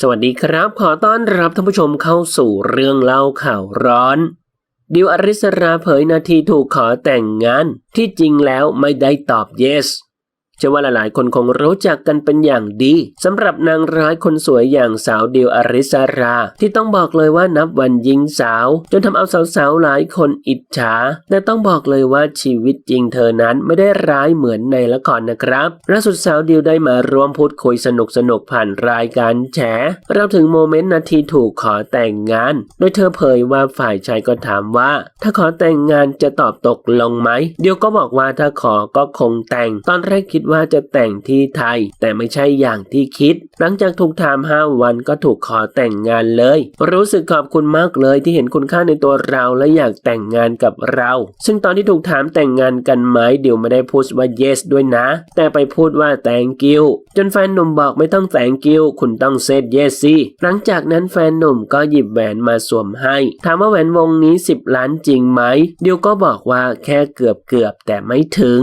สวัสดีครับ ขอต้อนรับท่านผู้ชมเข้าสู่เรื่องเล่าข่าวร้อน ดิวอริสราเผยนาทีถูกขอแต่งงาน ที่จริงแล้วไม่ได้ตอบ yes เชื่อว่าหลายๆ คนคงรู้จักกันเป็นอย่างดีสำหรับนางร้ายคนสวยอย่างสาวเดิวอริสรา ที่ต้องบอกเลยว่านับวันยิงสาว จนทำเอาสาวๆหลายคนอิจฉาแต่ต้องบอกเลยว่าชีวิตจริงเธอนั้นไม่ได้ร้ายเหมือนในละครนะครับล่าสุดสาวเดิวได้มาร่วมพูดคุยสนุกๆผ่านรายการแฉเราถึงโมเมนต์นาทีถูกขอแต่งงาน โดยเธอเผยว่าฝ่ายชายก็ถามว่า ถ้าขอแต่งงานจะตอบตกลงไหมเดียวก็บอกว่าถ้าขอก็คงแต่งตอนแรกคิดว่าจะแต่งที่ไทย แต่ไม่ใช่อย่างที่คิด หลังจากถูกถามห้าวันก็ถูกขอแต่งงานเลย รู้สึกขอบคุณมากเลยที่เห็นคุณค่าในตัวเราและอยากแต่งงานกับเรา ซึ่งตอนที่ถูกถามแต่งงานกันไหมเดี๋ยวไม่ได้พูดว่า yes ด้วยนะ แต่ไปพูดว่า thank you จนแฟนหนุ่มบอกไม่ต้อง thank you คุณต้อง say yes สิหลังจากนั้นแฟนหนุ่มก็หยิบแหวนมาสวมให้ ถามว่าแหวนวงนี้ 10 ล้านจริงไหม เดียวก็บอกว่าแค่เกือบเกือบๆแต่ไม่ถึง